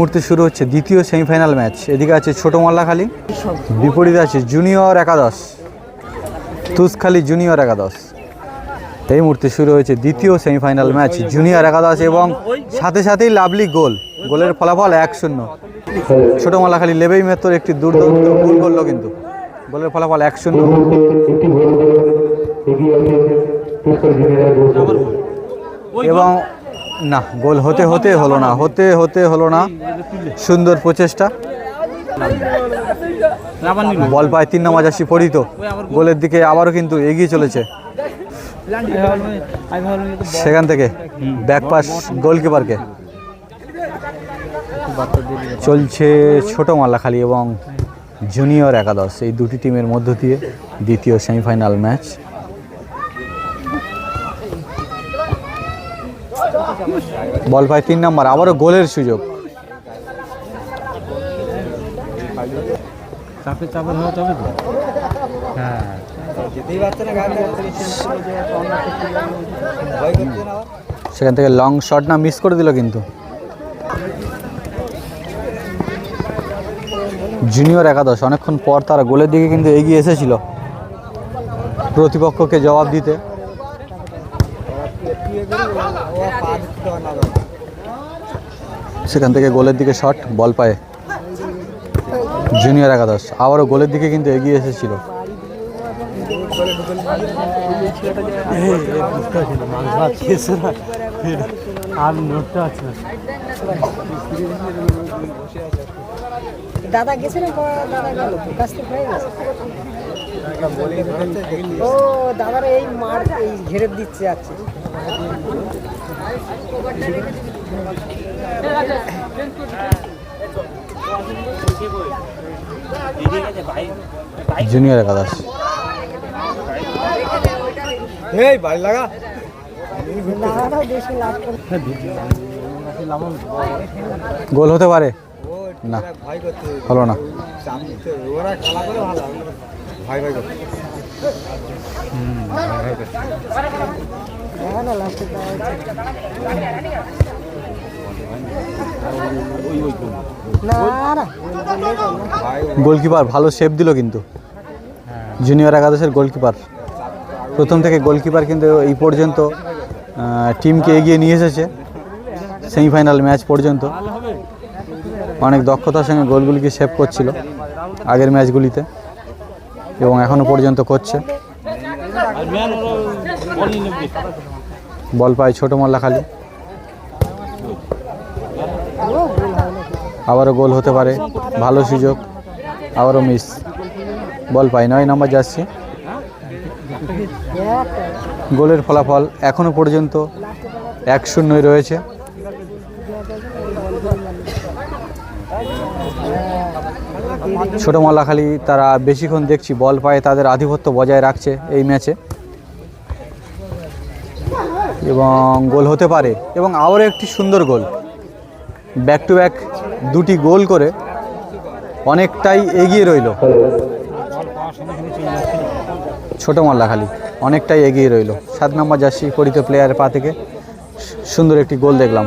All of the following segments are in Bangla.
মুহূর্তে শুরু হচ্ছে দ্বিতীয় সেমিফাইনাল ম্যাচ। এদিকে আছে ছোট মাল্লাখালী। বিপরীতে আছে জুনিয়র একাদশ। তুসখালী জুনিয়র একাদশ। এই মুহূর্তে শুরু হয়েছে দ্বিতীয় সেমিফাইনাল ম্যাচ জুনিয়র একাদশ এবং সাথে সাথেই লাভলি গোল। গোলের ফলাফল এক শূন্য। ছোট মাল্লাখালী লেবেই মেত্তর একটি দুর্দান্ত গোল করল কিন্তু। গোলের ফলাফল এক শূন্য। এবং না, গোল হতে হতে হলো না, হতে হতে হলো না। সুন্দর প্রচেষ্টা। বল পায় তিন নামাজ আসি পড়িত গোলের দিকে আবারও কিন্তু এগিয়ে চলেছে। সেখান থেকে ব্যাক পাস গোলকিপারকে। চলছে ছোট মাল্লাখালী এবং জুনিয়র একাদশ। এই দুটি টিমের মধ্য দিয়ে দ্বিতীয় সেমিফাইনাল ম্যাচ। বল পায় তিন নম্বর আবারও গোলের সুযোগ। হ্যাঁ। সেখান থেকে লং শট না মিস করে দিল কিন্তু। জুনিয়র একাদশ অনেকক্ষণ পর তারা গোলের দিকে কিন্তু এগিয়ে এসেছিল। প্রতিপক্ষকে জবাব দিতে। সেখান থেকে গোলের দিকে শট বল পায়। জুনিয়র একাদশ, আবারও গোলের দিকে কিন্তু এগিয়ে এসেছিল। দাদা গেছে না? দাদা গেল। ও, দাদার এই মার এই ঘেরে দিচ্ছে যাচ্ছে জুনিয়র একাদশ বেশি লাভ করে গোল হতে পারে। না হলো না। গোলকিপার, ভালো সেভ দিল কিন্তু। জুনিয়র একাদশের গোলকিপার। প্রথম থেকে গোলকিপার কিন্তু এই পর্যন্ত টিমকে এগিয়ে নিয়ে এসেছে। সেমিফাইনাল ম্যাচ পর্যন্ত। অনেক দক্ষতার সঙ্গে গোলগুলিকে সেভ করছিল আগের ম্যাচগুলিতে এবং এখনও পর্যন্ত করছে। বল পায় ছোটো মাল্লাখালী আবারও গোল হতে পারে, ভালো সুযোগ, আবারও মিস বল পাই, নয় নাম্বার যাচ্ছে। গোলের ফলাফল এখনও পর্যন্ত এক শূন্যই রয়েছে। ছোটো মাল্লাখালী তারা বেশিক্ষণ দেখছি, বল পায়ে তাদের আধিপত্য বজায় রাখছে এই ম্যাচে। এবং গোল হতে পারে এবং আবারও একটি সুন্দর গোল। ব্যাক টু ব্যাক দুটি গোল করে অনেকটাই এগিয়ে রইল। ছোট মাল্লাখালী অনেকটাই এগিয়ে রইল। সাত নম্বর জার্সি পরিত প্লেয়ারের পা থেকে সুন্দর একটি গোল দেখলাম।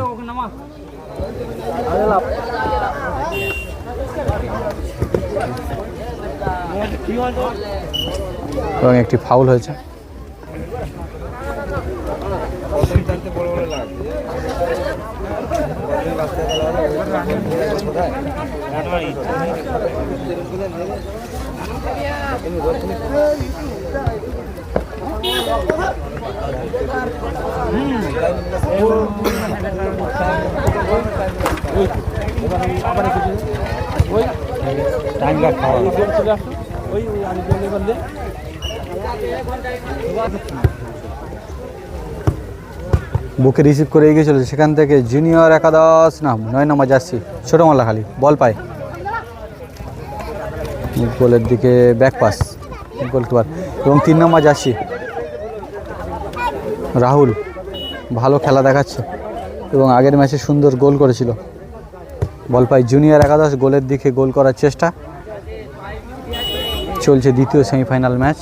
এবং একটি ফাউল হয়েছে। টাইমটা খাওয়া ওই ওই আমি বললে। বুকে রিসিভ করে এগিয়ে চলেছে সেখান থেকে জুনিয়র একাদশ, না, নয় নম্বর যাচ্ছি ছোটো খালি বল পায়। গোলের দিকে ব্যাক পাস গোলকিপার এবং তিন নম্বর যাচ্ছি রাহুল, ভালো খেলা দেখাচ্ছে এবং আগের ম্যাচে সুন্দর গোল করেছিল। বল পাই জুনিয়র একাদশ, গোলের দিকে গোল করার চেষ্টা। চলছে দ্বিতীয় সেমিফাইনাল ম্যাচ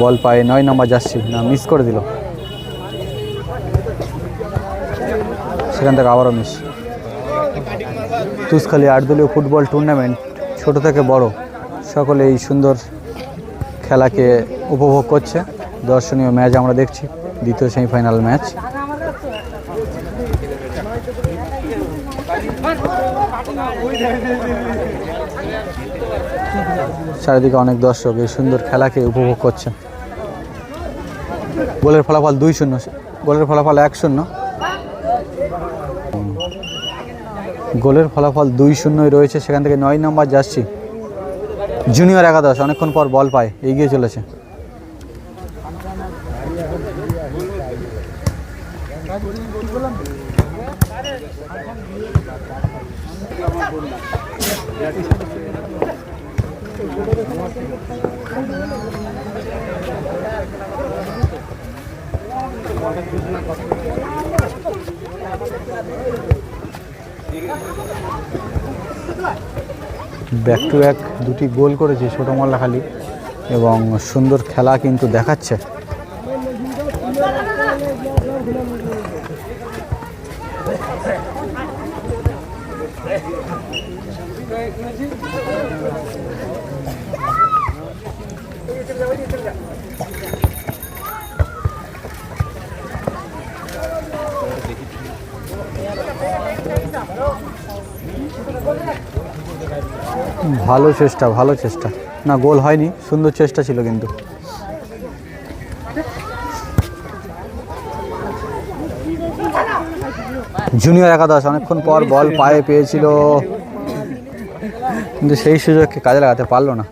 বল পায়ে, নয় নম্বর যাচ্ছি। না মিস করে দিল। সেখান থেকে আবারও মিস তুসখালি আটদলীয় ফুটবল টুর্নামেন্ট ছোট থেকে বড় সকলে এই সুন্দর খেলাকে উপভোগ করছে। দর্শনীয় ম্যাচ আমরা দেখছি, দ্বিতীয় সেমিফাইনাল ম্যাচ চারিদিকে অনেক দর্শক এই সুন্দর খেলাকে উপভোগ করছে গোলের ফলাফল দুই শূন্য। গোলের ফলাফল এক শূন্য। গোলের ফলাফল দুই শূন্যই রয়েছে, সেখান থেকে নয় নম্বর যাচ্ছি জুনিয়র একাদশ, অনেকক্ষণ পর বল পায়, এগিয়ে চলেছে। ব্যাক টু ব্যাক দুটি গোল করেছে ছোটো মল্লাখালী এবং সুন্দর খেলা কিন্তু দেখাচ্ছে। ভালো চেষ্টা ভালো চেষ্টা। না, গোল হয়নি, সুন্দর চেষ্টা ছিল কিন্তু। জুনিয়র একাদশ, অনেকক্ষণ পর বল পায়ে পেয়েছিল। কিন্তু সেই সুযোগকে কাজে লাগাতে পারল না।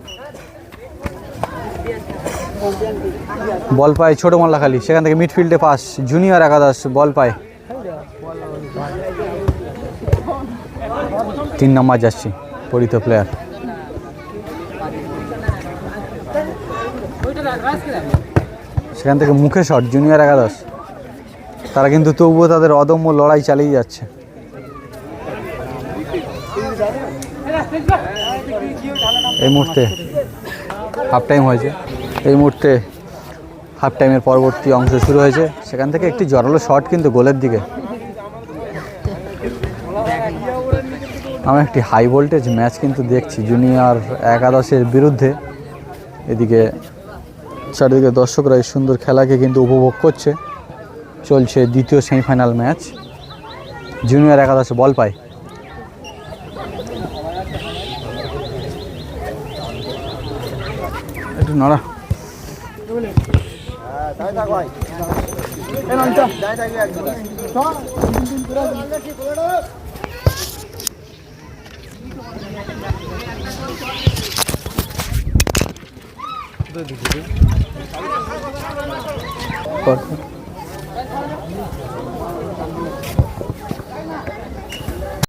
বল পায় ছোট মাল্লাখালী, সেখান থেকে মিডফিল্ডে পাস জুনিয়র একাদশ, বল পায়। তিন নম্বর যাচ্ছি পরিত প্লেয়ার সেখান থেকে মুখে শট জুনিয়র একাদশ। তারা কিন্তু তবুও তাদের অদম্য লড়াই চালিয়ে যাচ্ছে। এই মুহূর্তে হাফ টাইম হয়েছে। এই মুহূর্তে হাফ টাইমের পরবর্তী অংশ শুরু হয়েছে। সেখান থেকে একটি জোরালো শট কিন্তু গোলের দিকে। আমরা একটি হাই ভোল্টেজ ম্যাচ কিন্তু দেখছি জুনিয়র একাদশের বিরুদ্ধে। এদিকে চারিদিকে দর্শকরা এই সুন্দর খেলাকে কিন্তু উপভোগ করছে। চলছে দ্বিতীয় সেমিফাইনাল ম্যাচ জুনিয়র একাদশে বল পায়। একটু নড়া। পর-